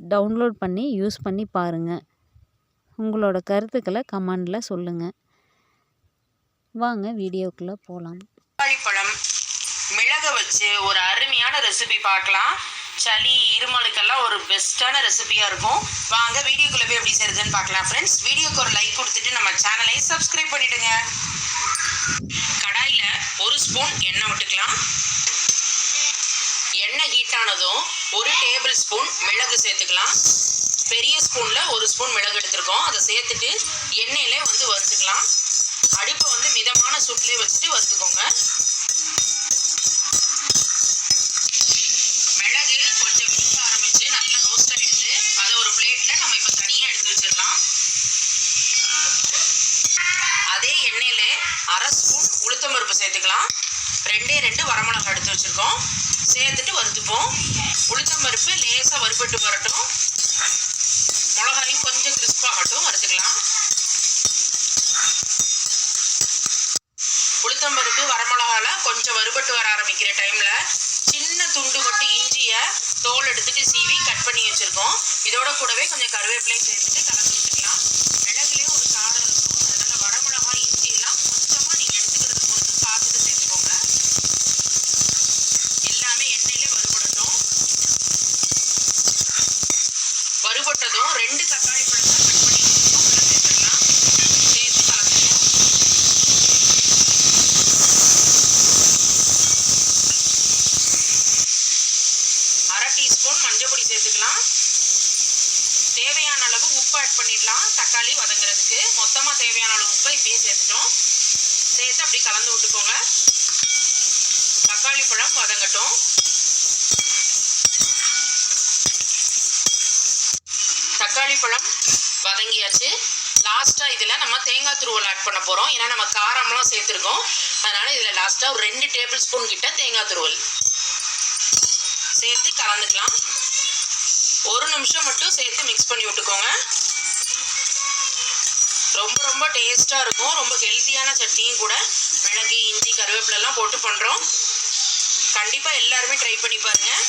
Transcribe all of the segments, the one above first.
Download பண்ணி use பண்ணி பாருங்கள் உங்களோட கருத்துக்களை கமெண்டில் சொல்லுங்கள் வாங்க வீடியோக்குள்ளே போகலாம் பழம் மிளகை வச்சு ஒரு அருமையான ரெசிபி பார்க்கலாம். சளி இருமலுக்கெல்லாம் ஒரு பெஸ்ட்டான ரெசிபியாக இருக்கும். வாங்க வீடியோக்குள்ளே போய் எப்படி செய்யுதுன்னு பார்க்கலாம் ஃப்ரெண்ட்ஸ் வீடியோக்கு ஒரு லைக் கொடுத்துட்டு நம்ம சேனலை சப்ஸ்கிரைப் பண்ணிவிடுங்க கடாயில் ஒரு ஸ்பூன் எண்ணெய் விட்டுக்கலாம். எண்ணெய் ஹீட் ஆனதும் ஒரு டேபிள் ஸ்பூன் மிளகு சேர்த்துக்கலாம். பெரிய ஸ்பூனில் ஒரு ஸ்பூன் மிளகு எடுத்துருக்கோம். அதை சேர்த்துட்டு எண்ணெயிலே வந்து வறுத்துக்கலாம். அடுப்பை வந்து மிதமான சூட்லேயே வச்சுட்டு வறுத்துக்கோங்க. அரை ஸ்பூன் உளுத்தம்பருப்பு சேர்த்துக்கலாம். ரெண்டே ரெண்டு வரமிளகா எடுத்து வச்சுருக்கோம். சேர்த்துட்டு வறுத்துப்போம். உளுத்தம்பருப்பு லேசாக வறுபட்டு வரட்டும். மிளகாயும் கொஞ்சம் கிறிஸ்பாகட்டும் வறுத்துக்கலாம். உளுத்தம்பருப்பு வரமிளகால கொஞ்சம் வறுபட்டு வர ஆரம்பிக்கிற டைமில் சின்ன துண்டு மட்டும் இஞ்சியை தோல் எடுத்துட்டு சீவி கட் பண்ணி வச்சுருக்கோம். இதோட கூடவே கொஞ்சம் கருவேப்பிலையும் சேர்த்துட்டு கலந்து வச்சுக்கலாம் வறுபட்டதும் ரெண்டு தக்காளி பழத்தை கட் பண்ணி சேர்த்துக்கலாம் சேர்த்து கலந்துக்கணும் அரை டீஸ்பூன் மஞ்சள் பொடி சேர்த்துக்கலாம். தேவையான அளவு உப்பு ஆட் பண்ணிடலாம். தக்காளி வதங்குறதுக்கு மொத்தமாக தேவையான அளவு உப்பை இப்பயே சேர்த்துட்டோம். சேர்த்து அப்படி கலந்து விட்டுக்கோங்க. தக்காளி பழம் வதங்கட்டும். பழம் வதங்கியாச்சு. லாஸ்ட்டாக இதில் நம்ம தேங்காய் துருவல் ஆட் பண்ண போகிறோம் ஏன்னா நம்ம காரம்லாம் சேர்த்துருக்கோம். அதனால் இதில் லாஸ்ட்டாக ஒரு ரெண்டு டேபிள் ஸ்பூன் கிட்ட தேங்காய் துருவல் சேர்த்து கலந்துக்கலாம். ஒரு நிமிஷம் மட்டும் சேர்த்து மிக்ஸ் பண்ணி விட்டுக்கோங்க. ரொம்ப ரொம்ப டேஸ்ட்டாக இருக்கும். ரொம்ப ஹெல்த்தியான சட்னியும் கூட. மிளகு இஞ்சி கருவேப்பிலெல்லாம் போட்டு பண்ணுறோம் கண்டிப்பாக எல்லாருமே ட்ரை பண்ணி பாருங்கள்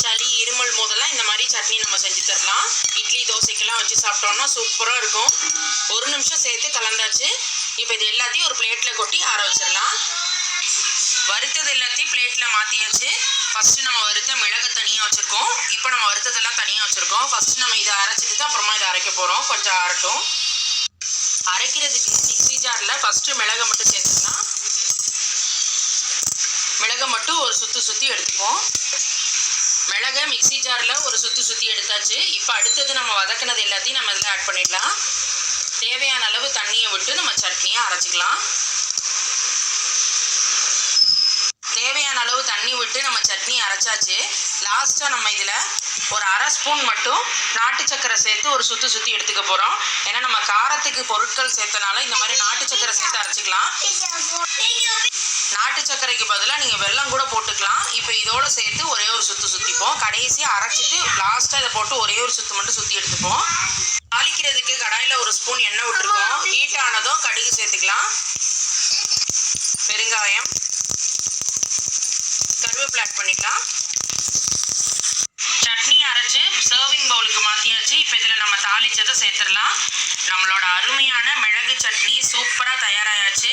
சளி இருமல் போதெல்லாம் இந்த மாதிரி சட்னி நம்ம செஞ்சு தரலாம். இட்லி தோசைக்கெல்லாம் வச்சு சாப்பிட்டோம்னா சூப்பராக இருக்கும். ஒரு நிமிஷம் சேர்த்து கலந்தாச்சு. இப்போ இது எல்லாத்தையும் ஒரு பிளேட்டில் கொட்டி ஆற வச்சிடலாம். வறுத்தது எல்லாத்தையும் பிளேட்டில் மாற்றியாச்சு ஃபஸ்ட்டு நம்ம வறுத்த மிளகு தனியாக வச்சுருக்கோம். இப்போ நம்ம வறுத்ததெல்லாம் தனியாக வச்சுருக்கோம். ஃபஸ்ட்டு நம்ம இதை அரைச்சிட்டு தான் அப்புறமா இதை அரைக்க போகிறோம் கொஞ்சம் ஆறட்டும். அரைக்கிறதுக்கு மிக்ஸி ஜாரில் ஃபஸ்ட்டு மிளகை மட்டும் சேர்த்துக்கலாம். மிளகை மட்டும் ஒரு சுற்றி சுற்றி எடுத்துப்போம். மிளகை மிக்ஸி ஜாரில் ஒரு சுற்றி சுற்றி எடுத்தாச்சு. இப்போ அடுத்தது நம்ம வதக்கினது எல்லாத்தையும் நம்ம இதில் ஆட் பண்ணிடலாம். தேவையான அளவு தண்ணியை விட்டு நம்ம சட்னியை அரைச்சிக்கலாம். தேவையான அளவு தண்ணி விட்டு நம்ம சட்னி அரைச்சாச்சு. லாஸ்ட்டாக நம்ம இதில் ஒரு அரை ஸ்பூன் மட்டும் நாட்டு சக்கரை சேர்த்து ஒரு சுற்றி சுற்றி எடுத்துக்க போகிறோம் ஏன்னா நம்ம காரத்துக்கு பொருட்கள் சேர்த்தனால இந்த மாதிரி நாட்டு சக்கரை சேர்த்து அரைச்சிக்கலாம். நாட்டு சர்க்கரைக்கு பதிலாக நீங்கள் வெள்ளம் கூட போட்டுக்கலாம். இப்போ இதோட சேர்த்து ஒரே ஒரு சுற்று சுற்றிப்போம் கடைசியாக அரைச்சிட்டு லாஸ்ட்டாக இதை போட்டு ஒரே ஒரு சுற்று மட்டும் சுற்றி எடுத்துப்போம். தாளிக்கிறதுக்கு கடாயில் ஒரு ஸ்பூன் எண்ணெய் விட்டுருக்கோம். ஹீட் ஆனதும் கடுகு சேர்த்துக்கலாம். பெருங்காயம். கருவேப்பிலை ஆட் பண்ணிக்கலாம். சட்னி அரைச்சு சர்விங் பவுலுக்கு மாற்றியாச்சு இப்போ இதில் நம்ம தாளிச்சதை சேர்த்துடலாம். நம்மளோட அருமையான மிளகு சட்னி சூப்பராக தயாராயாச்சு.